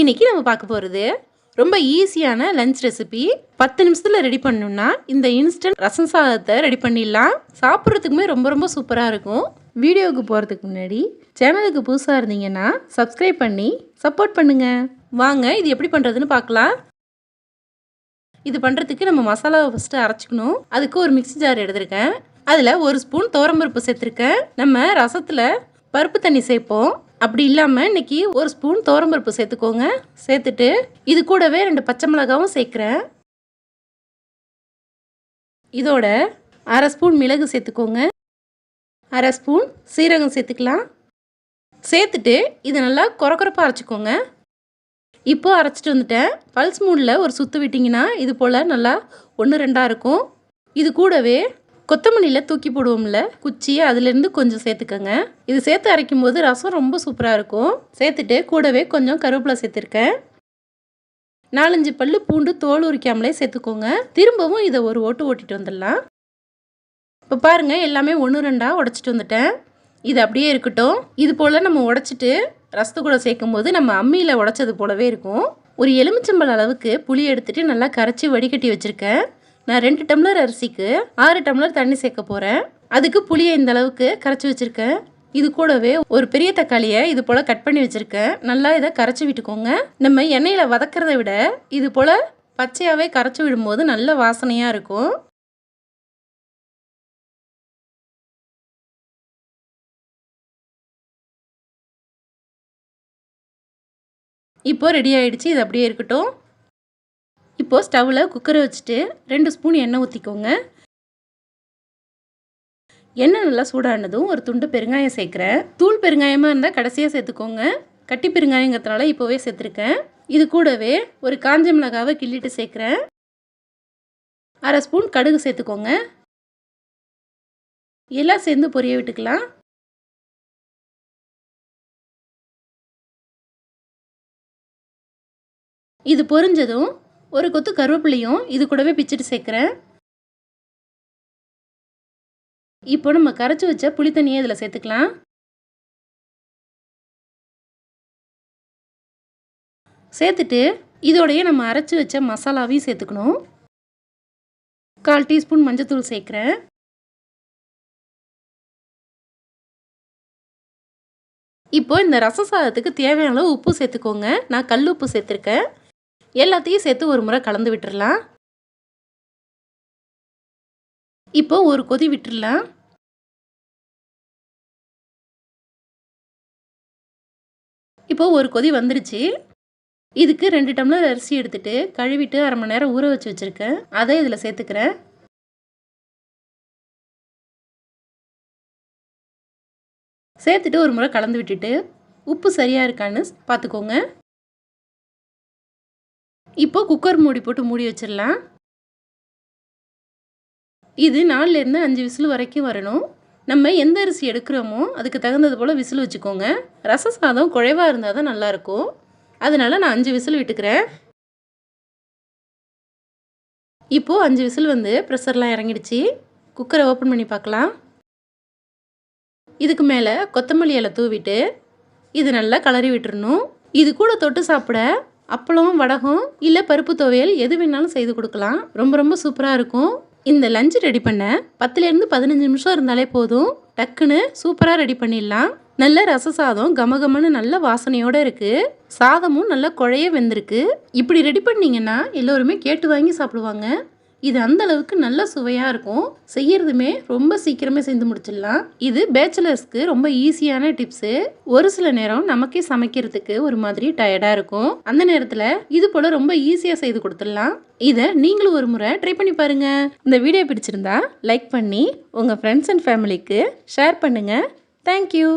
இன்றைக்கி நம்ம பார்க்க போகிறது ரொம்ப ஈஸியான லஞ்ச் ரெசிபி பத்து நிமிஷத்தில் ரெடி பண்ணணும்னா இந்த இன்ஸ்டன்ட் ரசம் சாதத்தை ரெடி பண்ணிடலாம். சாப்பிட்றதுக்குமே ரொம்ப ரொம்ப சூப்பராக இருக்கும். வீடியோவுக்கு போகிறதுக்கு முன்னாடி சேனலுக்கு புதுசாக இருந்தீங்கன்னா சப்ஸ்கிரைப் பண்ணி சப்போர்ட் பண்ணுங்க. வாங்க இது எப்படி பண்ணுறதுன்னு பார்க்கலாம். இது பண்ணுறதுக்கு நம்ம மசாலாவை ஃபஸ்ட்டு அரைச்சிக்கணும். அதுக்கு ஒரு மிக்ஸி ஜார் எடுத்திருக்கேன். அதில் ஒரு ஸ்பூன் தோரம்பருப்பு சேர்த்துருக்கேன். நம்ம ரசத்தில் பருப்பு தண்ணி சேர்ப்போம். அப்படி இல்லாமல் இன்றைக்கி ஒரு ஸ்பூன் துவரம்பருப்பு சேர்த்துக்கோங்க. சேர்த்துட்டு இது கூடவே ரெண்டு பச்சை மிளகாவும் சேர்க்குறேன். இதோட அரை ஸ்பூன் மிளகு சேர்த்துக்கோங்க. அரை ஸ்பூன் சீரகம் சேர்த்துக்கலாம். சேர்த்துட்டு இதை நல்லா குறக்குறப்பாக அரைச்சிக்கோங்க. இப்போ அரைச்சிட்டு வந்துட்டேன். பல்ஸ் மூடில் ஒரு சுற்று விட்டிங்கன்னா இது போல் நல்லா ஒன்று ரெண்டாக இருக்கும். இது கூடவே கொத்தமல்லியில் தூக்கி போடுவோம்ல குச்சியை அதுலேருந்து கொஞ்சம் சேர்த்துக்கோங்க. இது சேர்த்து அரைக்கும் போது ரசம் ரொம்ப சூப்பராக இருக்கும். சேர்த்துட்டு கூடவே கொஞ்சம் கருவேப்பிலை சேர்த்துருக்கேன். நாலஞ்சு பல்லு பூண்டு தோல் உரிக்காமலே சேர்த்துக்கோங்க. திரும்பவும் இதை ஒரு ஓட்டு ஓட்டிட்டு வந்துடலாம். இப்போ பாருங்கள் எல்லாமே ஒன்று ரெண்டாக உடச்சிட்டு வந்துட்டேன். இது அப்படியே இருக்கட்டும். இது போல் நம்ம உடச்சிட்டு ரசத்து கூட சேர்க்கும் போது நம்ம அம்மியில் உடச்சது போலவே இருக்கும். ஒரு எலுமிச்சம்பழ அளவுக்கு புளி எடுத்துகிட்டு நல்லா கரைச்சி வடிகட்டி வச்சுருக்கேன். நான் ரெண்டு டம்ளர் அரிசிக்கு ஆறு டம்ளர் தண்ணி சேர்க்க போகிறேன் அதுக்கு புளியை இந்த அளவுக்கு கரைச்சி வச்சுருக்கேன். இது கூடவே ஒரு பெரிய தக்காளியை இது போல் கட் பண்ணி வச்சுருக்கேன். நல்லா இதை கரைச்சி விட்டுக்கோங்க. நம்ம எண்ணெயில் வதக்கிறத விட இது போல் பச்சையாகவே கரைச்சி விடும்போது நல்ல வாசனையாக இருக்கும். இப்போ ரெடி ஆகிடுச்சு இது அப்படியே இருக்கட்டும். இப்போது ஸ்டவ்வில் குக்கரை வச்சுட்டு ரெண்டு ஸ்பூன் எண்ணெய் ஊற்றிக்கோங்க எண்ணெய் நல்லா சூடானதும் ஒரு துண்டு பெருங்காயம் சேர்க்குறேன். தூள் பெருங்காயமாக இருந்தால் கடைசியாக சேர்த்துக்கோங்க. கட்டி பெருங்காயங்கிறதுனால இப்போவே சேர்த்துருக்கேன். இது கூடவே ஒரு காஞ்ச மிளகாவை கிள்ளிட்டு சேர்க்குறேன். அரை ஸ்பூன் கடுகு சேர்த்துக்கோங்க. எல்லாம் சேர்ந்து பொரிய விட்டுக்கலாம். இது பொரிஞ்சதும் ஒரு கொத்து கருவேப்பிலையும் இது கூடவே பிச்சுட்டு சேர்க்குறேன். இப்போ நம்ம கரைச்சி வச்ச புளி தண்ணியை இதில் சேர்த்துக்கலாம். சேர்த்துட்டு இதோடைய நம்ம அரைச்சி வச்ச மசாலாவையும் சேர்த்துக்கணும். கால் டீஸ்பூன் மஞ்சத்தூள் சேர்க்குறேன். இப்போ இந்த ரச சாதத்துக்கு தேவையான அளவு உப்பு சேர்த்துக்கோங்க. நான் கல் உப்பு சேர்த்துருக்கேன். எல்லாத்தையும் சேர்த்து ஒரு முறை கலந்து விட்டுடலாம் இப்போ ஒரு கொதி விட்டுடலாம் இப்போ ஒரு கொதி வந்துருச்சு. இதுக்கு ரெண்டு டம்ளர் அரிசி எடுத்துகிட்டு கழுவிட்டு அரை மணி நேரம் ஊற வச்சு வச்சுருக்கேன். அதை இதில் சேர்த்துக்கிறேன். சேர்த்துட்டு ஒரு முறை கலந்து விட்டுட்டு உப்பு சரியாக இருக்கான்னு பார்த்துக்கோங்க. இப்போ குக்கர் மூடி போட்டு மூடி வச்சிடலாம். இது நாலுலேருந்து அஞ்சு விசில் வரைக்கும் வரணும். நம்ம எந்த அரிசி எடுக்கிறோமோ அதுக்கு தகுந்தது போல் விசில் வச்சுக்கோங்க. ரச சாதம் குழைவாக இருந்தால் தான் நல்லாயிருக்கும். அதனால் நான் அஞ்சு விசில் விட்டுக்கிறேன். இப்போது அஞ்சு விசில் வந்து ப்ரெஷர்லாம் இறங்கிடுச்சு. குக்கரை ஓப்பன் பண்ணி பார்க்கலாம். இதுக்கு மேலே கொத்தமல்லி இலை தூவிட்டு இது நல்லா கலரி விட்டுறணும். இது கூட தொட்டு சாப்பிட அப்பளம் வடகம் இல்லை பருப்பு துவையல் எது வேணாலும் செய்து கொடுக்கலாம். ரொம்ப ரொம்ப சூப்பராக இருக்கும். இந்த லஞ்சு ரெடி பண்ண பத்துலேருந்து பதினஞ்சு நிமிஷம் இருந்தாலே போதும். டக்குன்னு சூப்பராக ரெடி பண்ணிடலாம். நல்ல ரச சாதம் கமகமன்னு நல்ல வாசனையோடு இருக்குது சாதமும் நல்ல குழைய வெந்திருக்கு. இப்படி ரெடி பண்ணிங்கன்னா எல்லோருமே கேட்டு வாங்கி சாப்பிடுவாங்க. இது அந்த அளவுக்கு நல்ல சுவையாக இருக்கும். செய்யறதுமே ரொம்ப சீக்கிரமே செஞ்சு முடிச்சிடலாம். இது பேச்சுலர்ஸ்க்கு ரொம்ப ஈஸியான டிப்ஸு. ஒரு சில நேரம் நமக்கே சமைக்கிறதுக்கு ஒரு மாதிரி டயர்டாக இருக்கும். அந்த நேரத்தில் இது போல் ரொம்ப ஈஸியாக செய்து கொடுத்துடலாம். இதை நீங்களும் ஒரு முறை ட்ரை பண்ணி பாருங்கள் இந்த வீடியோ பிடிச்சிருந்தா லைக் பண்ணி உங்கள் ஃப்ரெண்ட்ஸ் அண்ட் ஃபேமிலிக்கு ஷேர் பண்ணுங்கள் தேங்க்யூ